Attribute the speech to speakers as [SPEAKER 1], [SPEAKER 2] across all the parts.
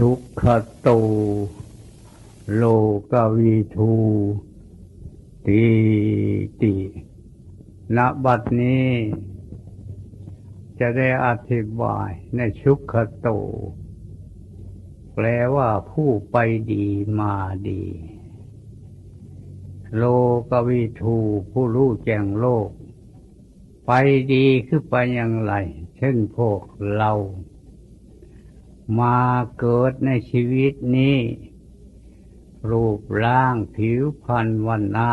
[SPEAKER 1] สุขโต โลกวิทูตีติณบัดนี้ จะได้อธิบายในสุขโต แปลว่าผู้ไปดีมาดี โลกวิทูผู้รู้แจ้งโลก ไปดีคือไปอย่างไร เช่นพวกเรา มาเกิดในชีวิตนี้ รูปร่างผิวพรรณวันนะ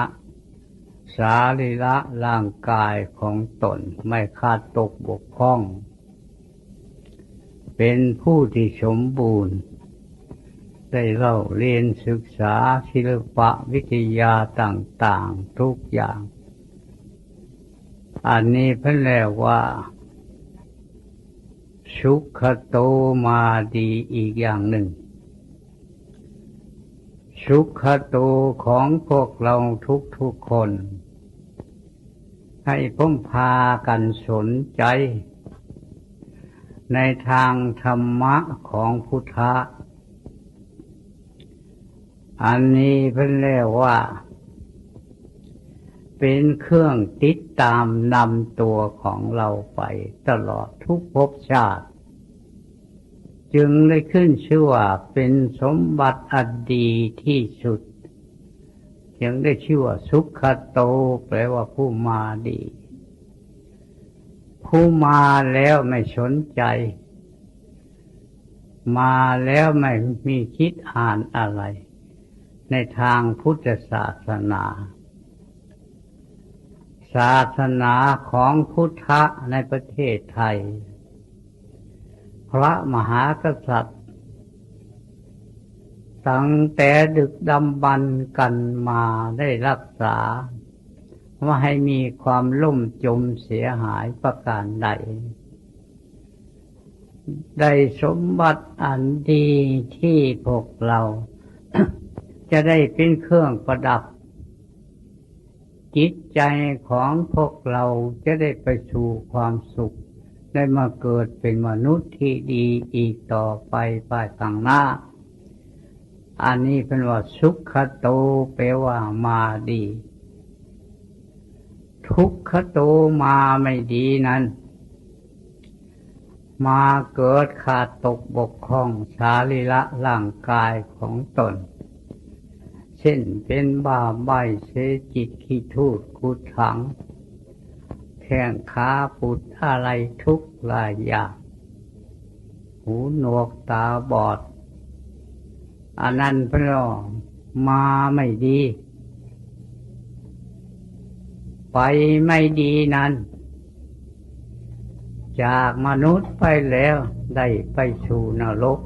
[SPEAKER 1] สารีระร่างกายของตนไม่ขาดตกบกพร่อง เป็นผู้ที่สมบูรณ์ ได้เล่าเรียนศึกษาศิลปะวิทยาต่าง ๆ ทุกอย่าง อันนี้เพิ่นเรียกว่า สุขโตมาดีอีกอย่างหนึ่ง สุขโตของพวกเราทุกๆคน ให้พ้มพากันสนใจ ในทางธรรมะของพุทธะ อันนี้เพิ่นเรียกว่า เป็นเครื่องติดตามนำตัวของเราไปตลอดทุกภพชาติ จึงได้ขึ้นชื่อว่าเป็นสมบัติอันดีที่สุด จึงได้ชื่อว่าสุขโต แปลว่าผู้มาดี ผู้มาแล้วไม่สนใจ มาแล้วไม่มีคิดอ่านอะไร ในทางพุทธศาสนา ศาสนาของพุทธะในประเทศไทย พระมหากษัตริย์ ตั้งแต่ดึกดำบรรพ์กันมาได้รักษา ว่าให้มีความล่มจมเสียหายประการใด ได้สมบัติอันดีที่พวกเรา จะได้เป็นเครื่องประดับ จิตใจของพวกเราจะได้ไปสู่ความสุข ได้มาเกิดเป็นมนุษย์ที่ดีอีกต่อไปภายข้างหน้า อันนี้เป็นว่าสุขโตแปลว่ามาดี ทุกขโตมาไม่ดีนั้น มาเกิดขาดตกบกพร่องสารีระร่างกายของตน เช่นเป็นบาใบเสจิตขี้ทูดกุดถัง แข้งขาปุดอะไรทุกหลายอย่างหูหนวกตาบอด อันนั้นเพราะมาไม่ดี ไปไม่ดีนั้น จากมนุษย์ไปแล้วได้ไปสู่นรก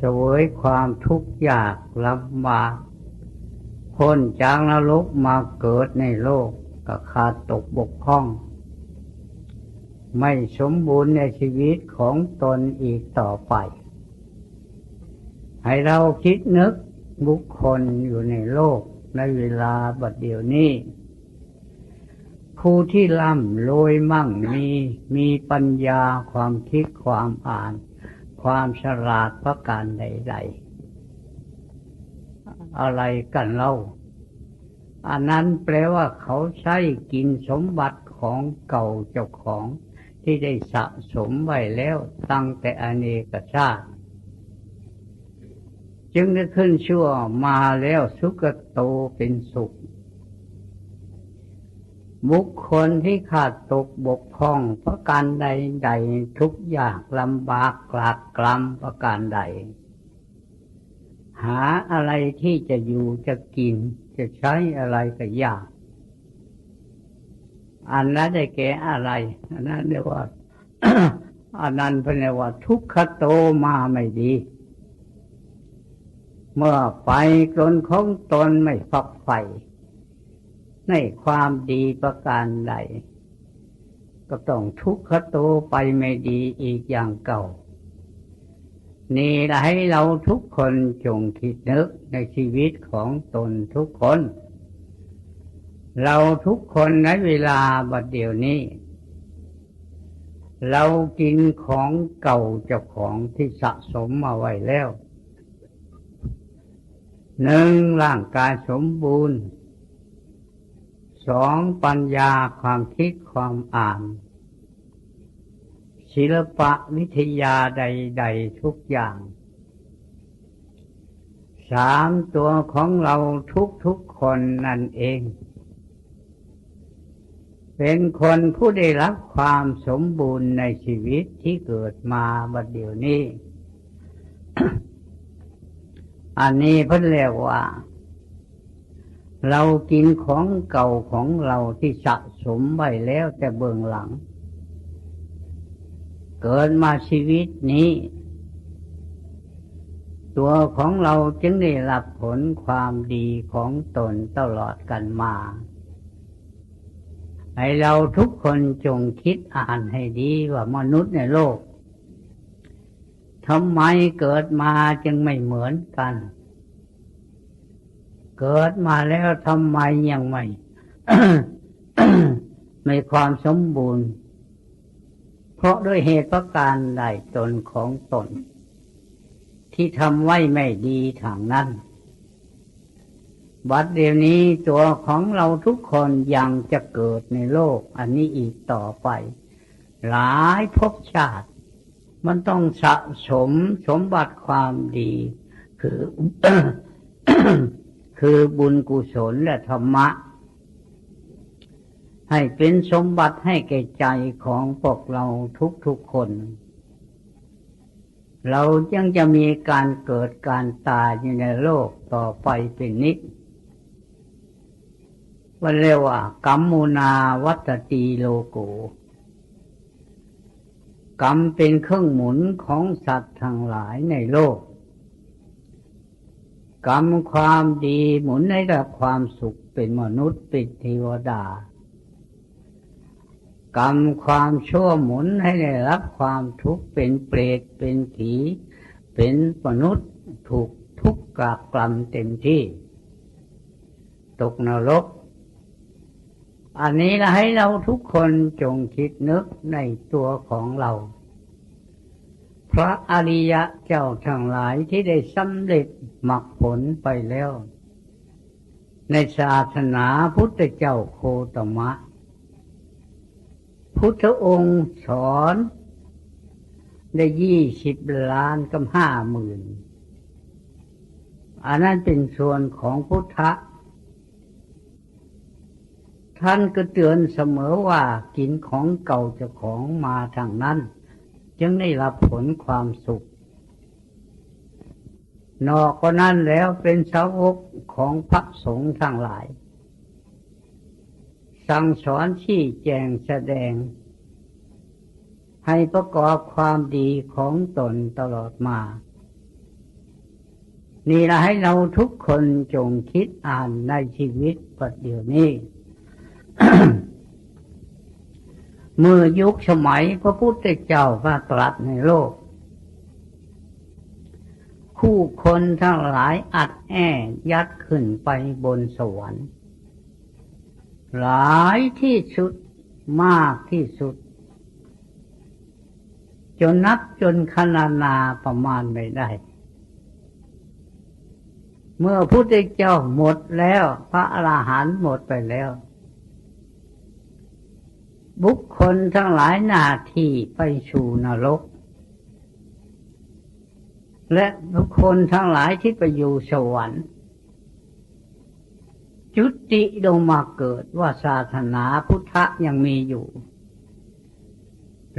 [SPEAKER 1] สวยความทุกข์ยากลำบากพ้นจากนรกมาเกิดในโลก ก็ขาดตกบกพร่อง ไม่สมบูรณ์ในชีวิตของตนอีกต่อไป ให้เราคิดนึกบุคคลอยู่ในโลกในเวลาบัดเดี๋ยวนี้ ผู้ที่ร่ำรวยมั่งมีมีปัญญาความคิดความอ่าน ความฉลาดประการใด ๆ อะไรกันเล่า อันนั้นแปลว่าเขาใช้กินสมบัติของเก่าเจ้าของที่ได้สะสมไว้แล้วตั้งแต่อเนกชาติ จึงได้ขึ้นชั่วมาแล้วสุกโตเป็นสุข บุคคลที่ขาดตกบกพร่องประการใดๆทุกอย่างลำบากกลากกลำประการใด หาอะไรที่จะอยู่จะกิน จะใช้อะไรก็ยาก อันนั้นได้แก่อะไร อันนั้นเรียกว่าอันนั้นเป็นเรียกว่า ทุกขโตมาไม่ดี เมื่อไปกลนของตนไม่ฝักใฝ่ในความดีประการใด ก็ต้องทุกขโตไปไม่ดีอีกอย่างเก่า นี่ละให้เราทุกคนจงคิดนึกในชีวิตของตนทุกคน เราทุกคนในเวลาบัดเดี๋ยวนี้ เรากินของเก่าเจ้าของที่สะสมมาไว้แล้วหนึ่งร่างกายสมบูรณ์สองปัญญาความคิดความอ่าน ศิลปะวิทยาใด ๆ ทุกอย่าง สามตัวของเราทุกๆคนนั่นเอง เป็นคนผู้ได้รับความสมบูรณ์ในชีวิตที่เกิดมาบัดเดี๋ยวนี้ อันนี้เพิ่นเรียกว่า เรากินของเก่าของเราที่สะสมไว้แล้วแต่เบื้องหลัง เกิดมาชีวิตนี้ ตัวของเราจึงได้รับผลความดีของตนตลอดกันมา ให้เราทุกคนจงคิดอ่านให้ดีว่ามนุษย์ในโลกทำไมเกิดมาจึงไม่เหมือนกัน เกิดมาแล้วทำไมยังไม่ ไม่ความสมบูรณ์ ราะด้วยเหตุประการใดตนของตน ที่ทำไว้ไม่ดีทางนั้น บัดเดี๋ยวนี้ตัวของเราทุกคนยังจะเกิดในโลก อันนี้อีกต่อไป หลายภพชาติ มันต้องสะสมสมบัติความดี คือ คือบุญกุศลและธรรมะ ให้เป็นสมบัติให้แก่ใจของพวกเราทุกๆคน เรายังจะมีการเกิดการตายอยู่ในโลกต่อไปเป็นนิจว่าเรียกว่ากัมมูนาวัตตีโลโกกรรมเป็นเครื่องหมุนของสัตว์ทั้งหลายในโลก กรรมความดีหมุนให้กับความสุขเป็นมนุษย์เป็นเทวดา กรรมความชั่วหมุนให้ได้รับความทุกข์เป็นเปรตเป็นผี เป็นมนุษย์ถูกทุกข์กากกรรมเต็มที่ ตกนรก อันนี้เราให้เราทุกคนจงคิดนึกในตัวของเรา พระอริยะเจ้าทั้งหลายที่ได้สำเร็จมรรคผลไปแล้ว ในศาสนาพุทธเจ้าโคตมะ พุทธองค์สอนได้ยี่สิบล้านกับห้าหมื่น อันนั้นเป็นส่วนของพุทธท่านก็เตือนเสมอว่ากินของเก่าจะของมาทางนั้น จึงได้รับผลความสุข นอกก็นั้นแล้วเป็นสาวกของพระสงฆ์ทั้งหลาย สั่งสอนชี้แจงแสดง ให้ประกอบความดีของตนตลอดมา นี่ละให้เราทุกคนจงคิดอ่านในชีวิตปัจจุบันนี้ เมื่อยุคสมัยพระพุทธเจ้าพระตรัสในโลก คู่คนทั้งหลายอัดแอยัดขึ้นไปบนสวรรค์ หลายที่สุดมากที่สุด จนนับจนขนานาประมาณไม่ได้ เมื่อพุทธเจ้าหมดแล้ว พระอรหันต์หมดไปแล้ว บุคคลทั้งหลายหน้าที่ไปสู่นรก และบุคคลทั้งหลายที่ไปอยู่สวรรค์ จุติลงมาเกิดว่าศาสนาพุทธยังมีอยู่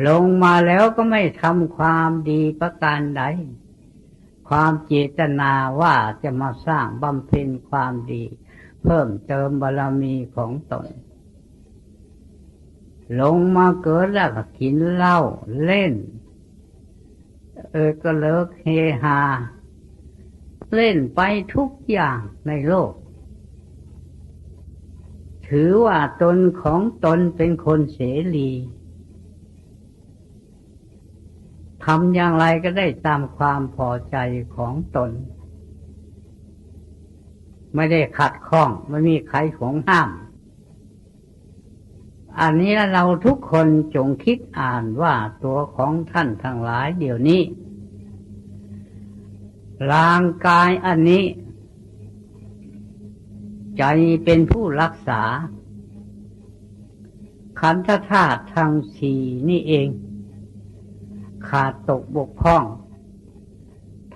[SPEAKER 1] ลงมาแล้วก็ไม่ทำความดีประการใด ความเจตนาว่าจะมาสร้างบำเพ็ญความดี เพิ่มเติมบารมีของตน ลงมาเกิดแล้วก็กินเหล้าเล่น เออก็เลิกเฮฮา เล่นไปทุกอย่างในโลก ถือว่าตนของตนเป็นคนเสรีทำอย่างไรก็ได้ตามความพอใจของตน ไม่ได้ขัดข้องไม่มีใครของห้าม อันนี้เราทุกคนจงคิดอ่านว่าตัวของท่านทั้งหลายเดี๋ยวนี้ร่างกายอันนี้ ใจเป็นผู้รักษา ขันธธาตุทั้งสี่นี่เอง ขาดตกบกพร่อง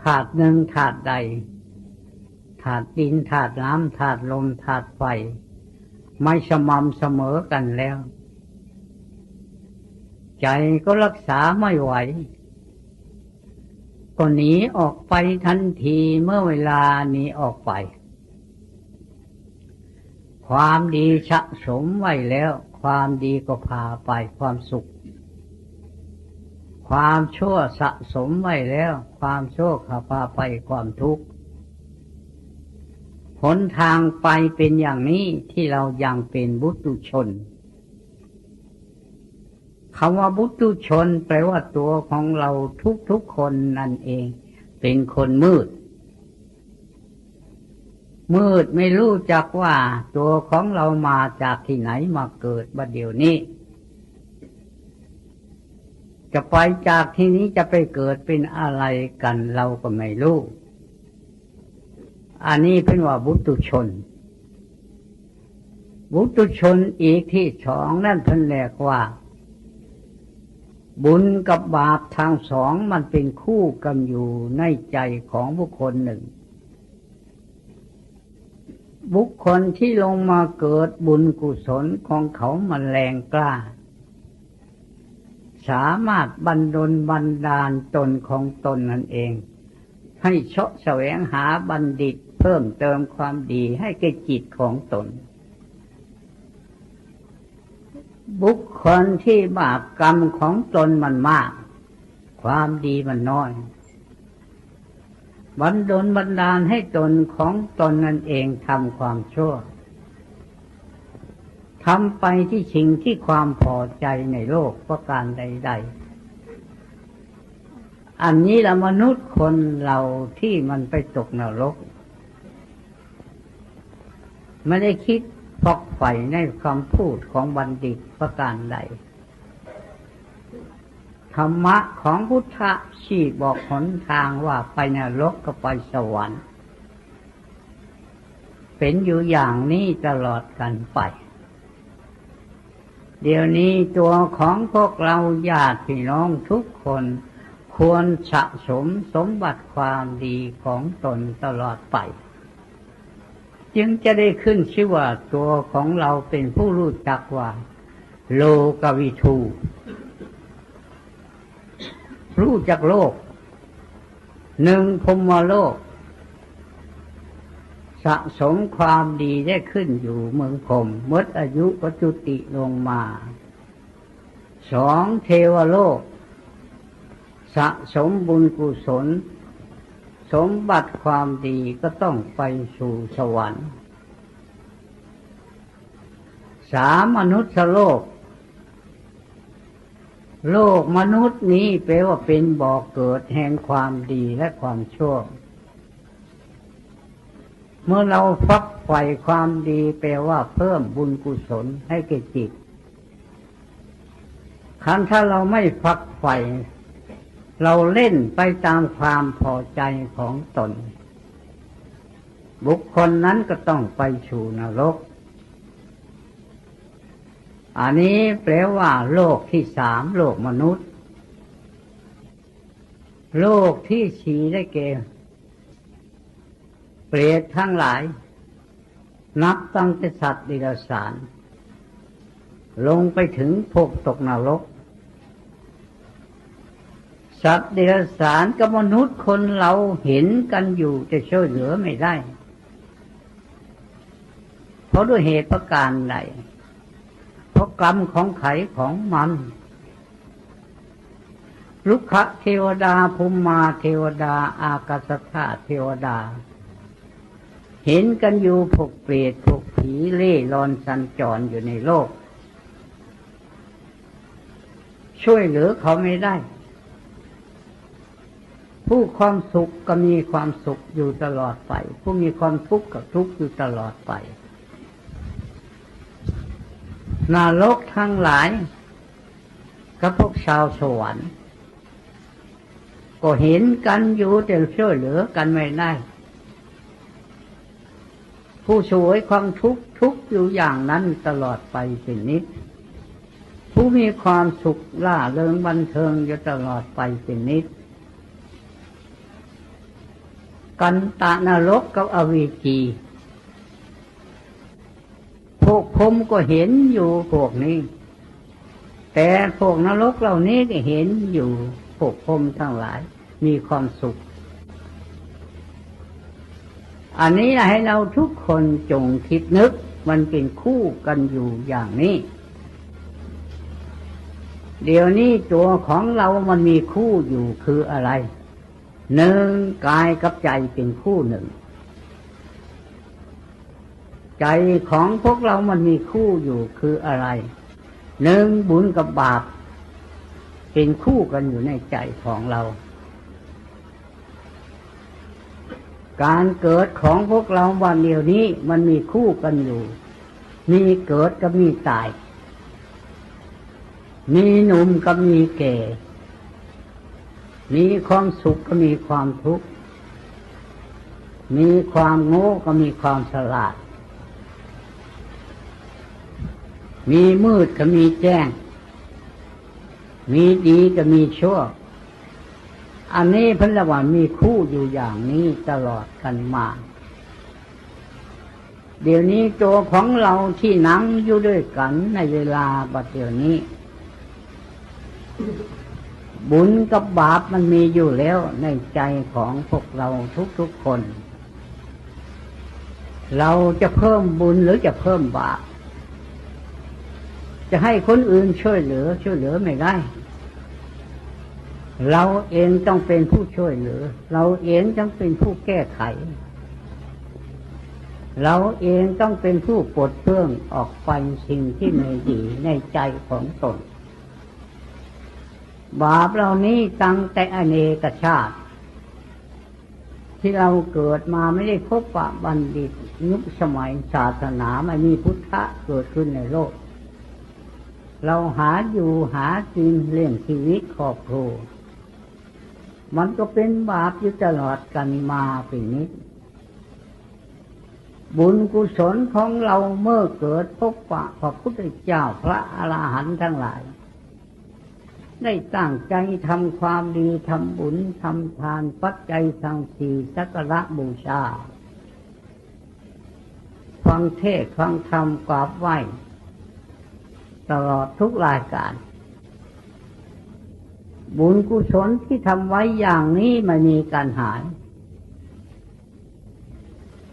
[SPEAKER 1] ธาตุหนึ่งธาตุใดธาตุดินธาตุน้ำธาตุลมธาตุไฟ ไม่สม่ำเสมอกันแล้ว ใจก็รักษาไม่ไหวก็หนีออกไปทันทีเมื่อเวลาหนีออกไป ความดีสะสมไว้แล้ว ความดีก็พาไปความสุข ความชั่วสะสมไว้แล้ว ความชั่วขาพาไปความทุกข์หนทางไปเป็นอย่างนี้ที่เรายังเป็นบุตุชนคำว่าบุตุชนแปลว่าตัวของเราทุกๆคนนั่นเอง เป็นคนมืด มืดไม่รู้จักว่าตัวของเรามาจากที่ไหนมาเกิดบัดเดี๋ยวนี้ จะไปจากที่นี้จะไปเกิดเป็นอะไรกันเราก็ไม่รู้ อันนี้เป็นว่าบุตุชน บุตุชนอีกที่สองนั่นเพิ่นแรกว่า บุญกับบาปทางสองมันเป็นคู่กันอยู่ในใจของบุคคลหนึ่ง บุคคลที่ลงมาเกิดบุญกุศลของเขามันแรงกล้า สามารถบรรดลบันดาลตนของตนนั่นเอง ให้เชาะแสวงหาบัณฑิตเพิ่มเติมความดีให้แก่จิตของตน บุคคลที่บาปกรรมของตนมันมาก ความดีมันน้อย บันดลบันดาลให้ตนของตนนั่นเองทำความชั่วทำไปที่ชิงที่ความพอใจในโลกประการใด ๆ อันนี้ละมนุษย์คนเราที่มันไปตกนรก ไม่ได้คิดฟอกไฟในคำพูดของบัณฑิตประการใด ธรรมะของพุทธะชี้บอกหนทางว่าไปนรกก็ไปสวรรค์ เป็นอยู่อย่างนี้ตลอดกันไป เดี๋ยวนี้ตัวของพวกเราญาติพี่น้องทุกคนควรสะสมสมบัติความดีของตนตลอดไป จึงจะได้ขึ้นชื่อว่าตัวของเราเป็นผู้รู้จักว่า โลกวิทู รู้จักโลก หนึ่งพมโลก สะสมความดีได้ขึ้นอยู่เมืองพรมมดอายุก็จุติลงมา สองเทวโลก สะสมบุญกุศล สมบัติความดีก็ต้องไปสู่สวรรค์สามมนุษย์โลก โลกมนุษย์นี้แปลว่าเป็นบ่อกเกิดแห่งความดีและความชั่ว เมื่อเราฟักไฟความดีแปลว่าเพิ่มบุญกุศลให้แก่จิตคันถ้าเราไม่ฟักไฟเราเล่นไปตามความพอใจของตน บุคคลนั้นก็ต้องไปสู่นรก อันนี้แปลว่าโลกที่สามโลกมนุษย์ โลกที่สีได้เกเปรตทั้งหลาย นับตั้งแต่สัตว์ดิลสาร ลงไปถึงพวกตกนรก สัตว์เดรัจฉานกับมนุษย์คนเราเห็นกันอยู่จะช่วยเหลือไม่ได้ เพราะด้วยเหตุประการใด ราะกรรมของไขของมันลุกขเทวดาภูมมาเทวดา อากาศธาเทวดา เห็นกันอยู่พวกเปรตพวกผีเล่รอนสัญจรอยู่ในโลก ช่วยเหลือเขาไม่ได้ ผู้ความสุขก็มีความสุขอยู่ตลอดไป ผู้มีความทุกข์ก็ทุกข์อยู่ตลอดไป นรกทั้งหลายกับพวกชาวสวรรค์ ก็เห็นกันอยู่แต่ช่วยเหลือกันไม่ได้ ผู้สวยความทุกข์ทุกอยู่อย่างนั้นตลอดไปเป็นนิด ผู้มีความสุขล่าเริงบันเทิงอยู่ตลอดไปเป็นนิด กันตะนรกกับอวีจี วกผมก็เห็นอยู่พวกนี้ แต่พวกนรกเหล่านี้ก็เห็นอยู่พวกผมทั้งหลายมีความสุข อันนี้นะให้เราทุกคนจงคิดนึกมันเป็นคู่กันอยู่อย่างนี้ เดี๋ยวนี้ตัวของเรามันมีคู่อยู่คืออะไรหนึ่งกายกับใจเป็นคู่หนึ่ง ใจของพวกเรามันมีคู่อยู่คืออะไรหนึ่งบุญกับบาป เป็นคู่กันอยู่ในใจของเรา การเกิดของพวกเราวันเดียวนี้มันมีคู่กันอยู่ มีเกิดกับมีตาย มีหนุ่มกับมีแก่ มีความสุขก็มีความทุกข์ มีความโง่ก็มีความฉลาด มีมืดก็มีแจ้ง มีดีก็มีชั่ว อันนี้พันละวันมีคู่อยู่อย่างนี้ตลอดกันมา เดี๋ยวนี้ตัวของเราที่นั่งอยู่ด้วยกันในเวลาบัดเดี๋ยวนี้ บุญกับบาปมันมีอยู่แล้วในใจของพวกเราทุกๆคน เราจะเพิ่มบุญหรือจะเพิ่มบาป จะให้คนอื่นช่วยเหลือ ช่วยเหลือไม่ได้ เราเองต้องเป็นผู้ช่วยเหลือ เราเองต้องเป็นผู้แก้ไข เราเองต้องเป็นผู้ปลดเปลื้องออกไปสิ่งที่ไม่ดีในใจของตน บาปเหล่านี้ตั้งแต่อเนกชาติ ที่เราเกิดมาไม่ได้พบปะบัณฑิต ยุคสมัยศาสนาไม่มีพุทธะเกิดขึ้นในโลก เราหาอยู่หากินเลี้ยงชีวิตครอบครัวมันก็เป็นบาปอยู่ตลอดกันมาปีนี้ บุญกุศลของเราเมื่อเกิดพบปะพระพุทธเจ้าพระอรหันต์ทั้งหลาย ได้ตั้งใจทำความดีทำบุญทำทานปัจจัยทางสี่สักระบูชา ฟังเทศฟังธรรมกราบไหว้ ตลอดทุกรายการ บุญกุศลที่ทำไว้อย่างนี้ไม่มีการหาย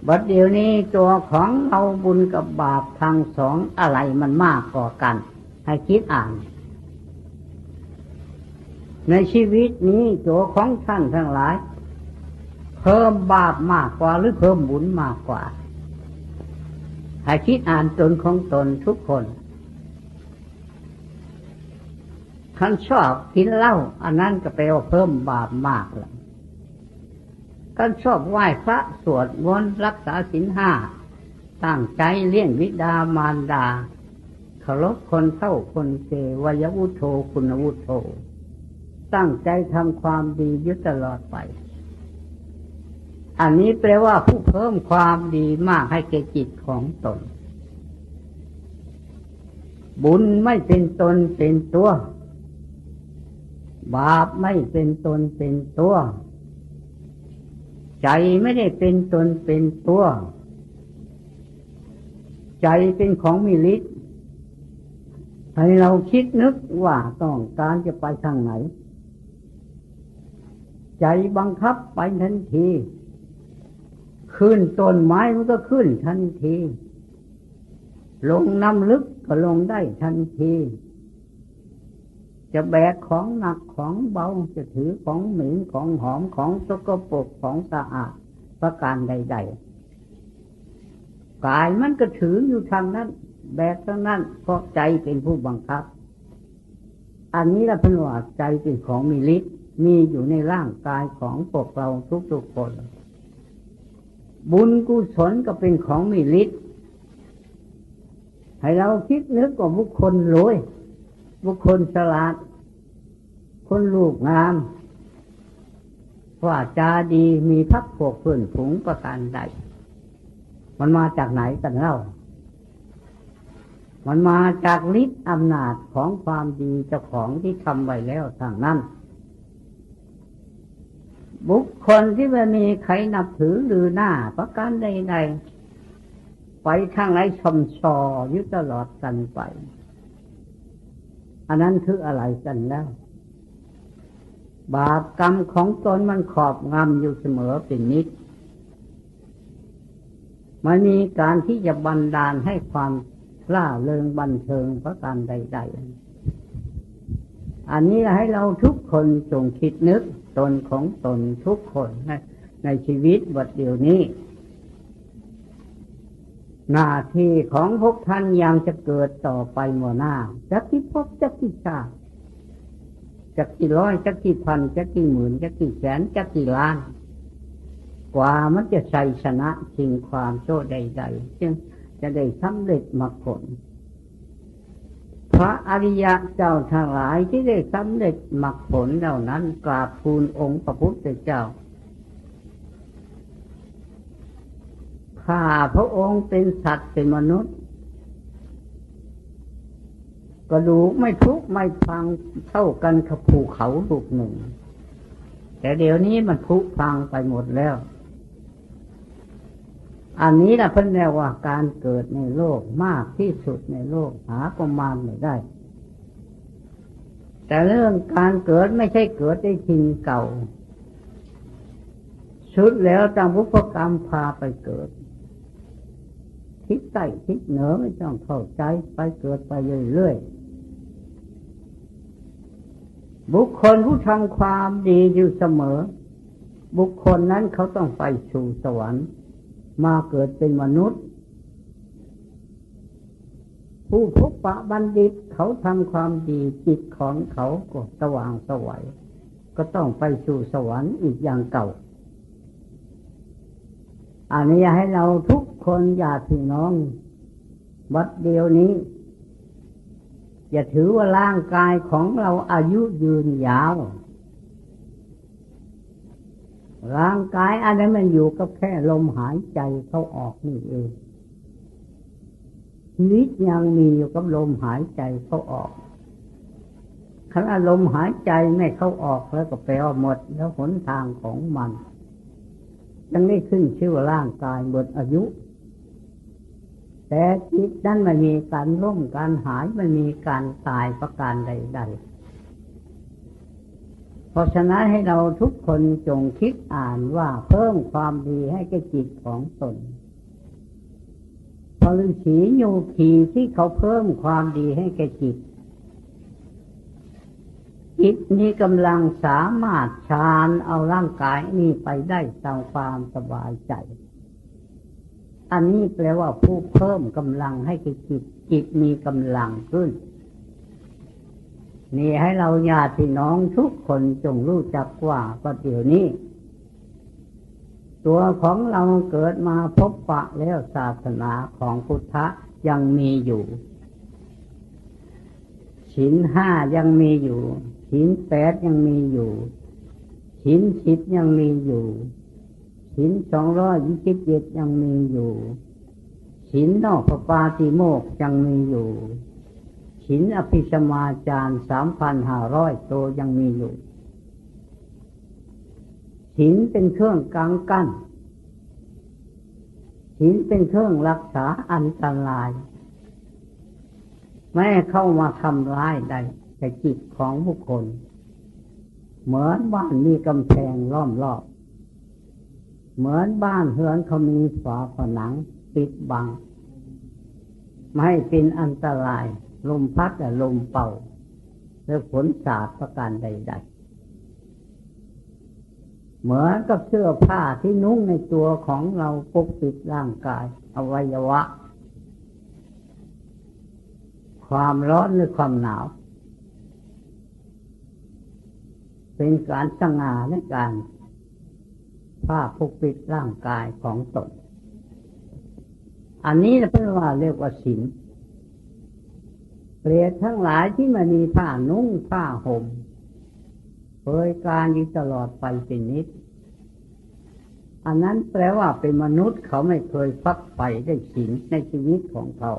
[SPEAKER 1] บัดเดี๋ยวนี้ตัวของเราบุญกับบาปทางสองอะไรมันมากกว่ากัน ให้คิดอ่าน ในชีวิตนี้ตัวของท่านทั้งหลาย เพิ่มบาปมากกว่าหรือเพิ่มบุญมากกว่าให้คิดอ่านตนของตนทุกคน ท่านชอบกินเหล้าอันนั้นก็แปลว่าเพิ่มบาปมากลยท่านชอบไหว้พระสวดมนต์รักษาศีลห้าตั้งใจเลี้ยงวิดามารดาเคารพคนเท่าคนเกวยวุโธคุณวุโธตั้งใจทำความดียุตลอดไป อันนี้แปลว่าผู้เพิ่มความดีมากให้แก่จิตของตน บุญไม่เป็นตนเป็นตัว บาปไม่เป็นตนเป็นตัว ใจไม่ได้เป็นตนเป็นตัว ใจเป็นของมีฤทธิ์ให้เราคิดนึกว่าต้องการจะไปทางไหน ใจบังคับไปทันที ขึ้นต้นไม้มันก็ขึ้นทันที ลงน้ำลึกก็ลงได้ทันที จะแบกของหนักของเบาจะถือของเหม็นของหอมของสกปรกของสะอาดประการใด ๆ กายมันก็ถืออยู่ทางนั้น แบกทางนั้นเพราะใจเป็นผู้บังคับ อันนี้ละเป็นว่าใจเป็นของมีฤทธิ์มีอยู่ในร่างกายของพวกเราทุกๆคน บุญกุศลก็เป็นของมีฤทธิ์ให้เราคิดนึกว่าบุคคลรวย บุคคลฉลาด คนลูกงาม ว่าจาดีมีพักพวกเพื่อนผงประการใด มันมาจากไหนกันเล่า มันมาจากฤทธิ์อำนาจของความดีเจ้าของที่ทำไว้แล้วทางนั้น บุคคลที่ไม่มีใครนับถือหรือหน้าประการใดๆไปทางไหนชมชอยุตลอดกันไป อันนั้นคืออะไรกันแล้ว บาปกรรมของตนมันขอบงำอยู่เสมอเป็นนิด มันมีการที่จะบันดาลให้ความล่าเริงบันเทิงประการใด ๆ อันนี้ให้เราทุกคนจงคิดนึกตนของตนทุกคนในในชีวิตบัดเดียวนี้ หน้าที่ของพวกท่านยังจะเกิดต่อไปหมดหน้าจักที่พบจักที่ชาติจักกี่ร้อยจักกี่พันจักกี่หมื่นจักกี่แสนจักกี่ล้าน กว่ามันจะใส่ชนะสิ่งความโชดใดๆจึงจะได้สำเร็จมรรคผล พระอริยะเจ้าทั้งหลายที่ได้สำเร็จมรรคผลเหล่านั้นกราบทูลองค์พระพุทธเจ้า ข้าพระองค์เป็นสัตว์เป็นมนุษย์ กระดูกไม่ทุกไม่พังเท่ากันกับภูเขาลูกหนึ่ง แต่เดี๋ยวนี้มันพุกพังไปหมดแล้ว อันนี้แหละเพิ่นเรียกว่าการเกิดในโลกมากที่สุดในโลกหาประมาณไม่ได้ แต่เรื่องการเกิดไม่ใช่เกิดได้ทิ้งเก่าชุดแล้วจำบุพกรรมพาไปเกิด ทิศใต้ทิศเหนือไม่ต้องเข้าใจไปเกิดไปเรื่อยๆบุคคลผู้ทำความดีอยู่เสมอ บุคคลนั้นเขาต้องไปสู่สวรรค์ มาเกิดเป็นมนุษย์ ผู้พบปะบัณฑิตเขาทำความดีจิตของเขาก็สว่างสวัยก็ต้องไปสู่สวรรค์อีกอย่างเก่า อันนี้ให้เราทุกคนอย่าพี่น้องบัดเดียวนี้ อย่าถือว่าร่างกายของเราอายุยืนยาว ร่างกายอันนั้นมันอยู่กับแค่ลมหายใจเข้าออกนี่เองชีวิตยังมีอยู่กับลมหายใจเข้าออกขณะลมหายใจไม่เข้าออกแล้วก็แปลว่าหมดแล้วหนทางของมัน ยังไม่ขึ้นชื่อว่าร่างกายหมดอายุ แต่จิตนั้นมันมีการล่มการหายมันมีการตายประการใดๆเพราะฉะนั้นให้เราทุกคนจงคิดอ่านว่าเพิ่มความดีให้แก่จิตของตนพอฤาษีโยคีที่เขาเพิ่มความดีให้แก่จิต จิตนี้กำลังสามารถชานเอาร่างกายนี้ไปได้ตามความสบายใจ อันนี้แปลว่าผู้เพิ่มกำลังให้จิต จิตมีกำลังขึ้น นี่ให้เราญาติน้องทุกคนจงรู้จักว่าประเดี๋ยวนี้ ตัวของเราเกิดมาพบปะแล้วศาสนาของพุทธะยังมีอยู่ฉินห้ายังมีอยู่ ฉินแปดยังมีอยู่ฉินสิบยังมีอยู่ฉินสองร้อยยี่สิบเจ็ดยังมีอยู่ฉินนอกพระปาติโมกยังมีอยู่หินอภิสมาจารสามพันห้าร้อยตัวยังมีอยู่หินเป็นเครื่องกังกั้นหินเป็นเครื่องรักษาอันตราย ไม่เข้ามาทำร้ายใด แต่จิตของบุคคล เหมือนบ้านมีกำแพงล้อมรอบ เหมือนบ้านเฮือนเขามีฝาผนังปิดบัง ไม่ให้เป็นอันตราย ลมพัดและลมเป่าและฝนสาดประการใด ๆ เหมือนกับเสื้อผ้าที่นุ่งในตัวของเราปกปิดร่างกาย อวัยวะ ความร้อนหรือความหนาว เป็นการสง่าในการผ้าปกปิดร่างกายของตน อันนี้เราเรียกว่าเรียกว่าศีลเปรตทั้งหลายที่มันมีผ้านุ่งผ้าห่มเคยการอยู่ตลอดไปเป็นนิด อันนั้นแปลว่าเป็นมนุษย์เขาไม่เคยฟักไฟได้ฉินในชีวิตของเขา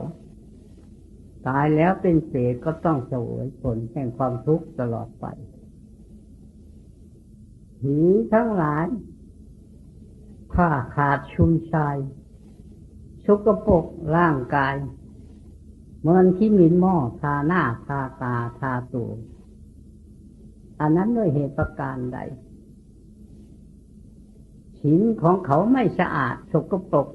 [SPEAKER 1] ตายแล้วเป็นเศษก็ต้องเสวยผลแห่งความทุกข์ตลอดไป ผีทั้งหลายผ้าขาดชุมชายชุกปกร่างกาย เหมือนที่มินหม้อทาหน้าทาตาทาตัวอันนั้นด้วยเหตุประการใดฉินของเขาไม่สะอาดสกปรก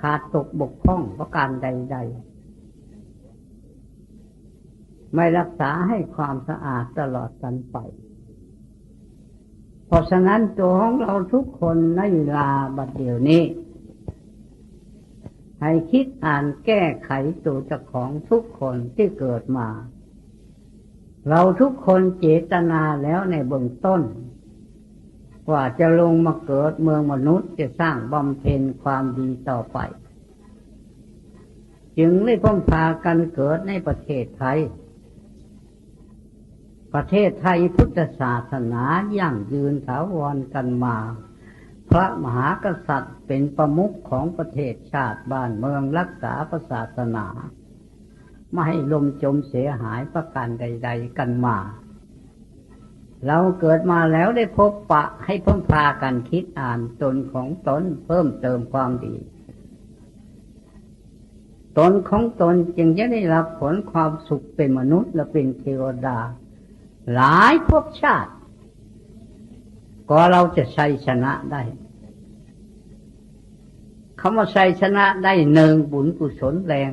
[SPEAKER 1] ขาดตกบกพร่องประการใด ๆ ไม่รักษาให้ความสะอาดตลอดกันไป เพราะฉะนั้นตัวของเราทุกคนในเวลาบัดเดี๋ยวนี้ ให้คิดอ่านแก้ไขตัวเจ้าของทุกคนที่เกิดมา เราทุกคนเจตนาแล้วในเบื้องต้น ว่าจะลงมาเกิดเมืองมนุษย์จะสร้างบำเพ็ญความดีต่อไป จึงได้พ้มพากันเกิดในประเทศไทย ประเทศไทยพุทธศาสนายั่งยืนถาวรกันมา พระมหากษัตริย์เป็นประมุขของประเทศชาติบ้านเมืองรักษาศาสนา ไม่ให้ลมจมเสียหายประการใด ๆ กันมา เราเกิดมาแล้วได้พบปะให้พ้นพากันคิดอ่านตนของตนเพิ่มเติมความดีตนของตนจึงจะได้รับผลความสุขเป็นมนุษย์และเป็นเทวดา หลายภพชาติ ก็เราจะชัยชนะได้คำว่าชัยชนะได้หนึ่งบุญกุศลแรง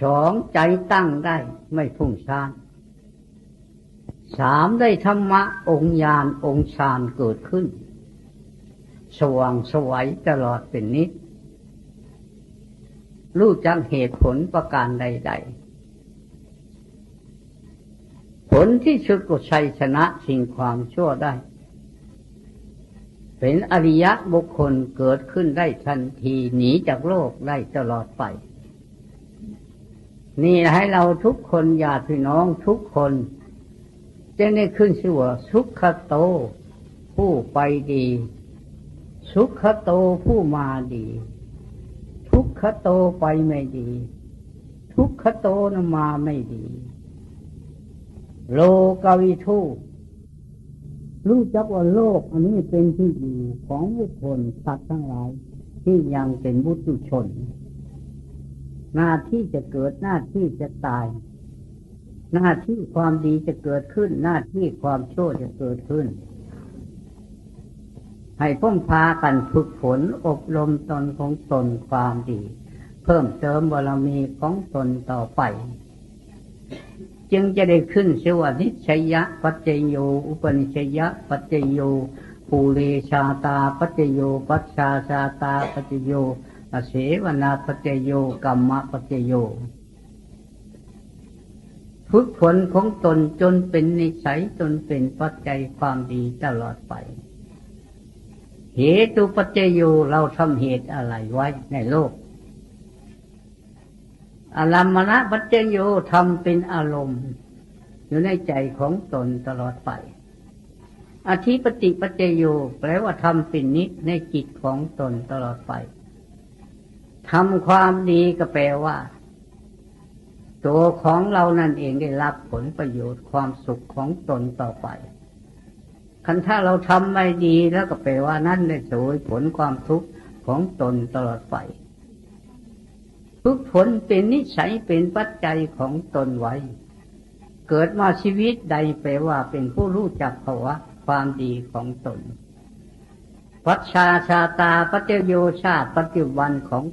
[SPEAKER 1] สองใจตั้งได้ไม่พุ่งซ่านสามได้ธรรมะองค์ญาณองค์ฌานเกิดขึ้น สว่างสวัยตลอดเป็นนิดรู้จักเหตุผลประการใด ๆ ผลที่สุดก็ชัยชนะสิ่งความชั่วได้ เป็นอริยะบุคคลเกิดขึ้นได้ทันทีหนีจากโลกได้ตลอดไป นี่ให้เราทุกคนญาติพี่น้องทุกคนจึงได้ขึ้นชื่อว่าสุขโต ผู้ไปดี สุขโตผู้มาดี ทุกขโตไปไม่ดี ทุกขโตนมาไม่ดี โลกวิทูรู้จักว่าโลกอันนี้เป็นที่อยู่ของบุคคลสัตว์ทั้งหลาย ที่ยังเป็นบุตุชน หน้าที่จะเกิดหน้าที่จะตาย หน้าที่ความดีจะเกิดขึ้น หน้าที่ความชั่วจะเกิดขึ้น ให้พ้มพากันฝึกฝนอบรมตนของตนความดี เพิ่มเติมบารมีของตนต่อไป จึงจะได้ขึ้นสวนิชยะปัจเจโย อุปนิชยะปัจเจโยภูเรชาตาปัจเจโย ปัจชาชาตาปัจเจโยอเสวนาปัจเจโยกัมมะปัจเจโยฝึกฝนของตนจนเป็นนิสัยจนเป็นปัจจัยความดีตลอดไป เหตุปัจจโยเราทำเหตุอะไรไว้ในโลก อารมณะปัจเจโยทำเป็นอารมณ์ อยู่ในใจของตนตลอดไป อธิปติปัจเจโยแปลว่าทำเป็นนิจในจิตของตนตลอดไปทำความดีก็แปลว่า ตัวของเรานั่นเองได้รับผลประโยชน์ความสุขของตนต่อไป คันถ้าเราทำไม่ดีแล้วก็แปลว่านั่นได้สวยผลความทุกข์ของตนตลอดไป ทุกผลเป็นนิสัยเป็นปัจจัยของตนไว้ เกิดมาชีวิตใดแปลว่าเป็นผู้รู้จักภาวะความดีของตนวัชชาชาตาปัจโยชาติปัจจุบันของ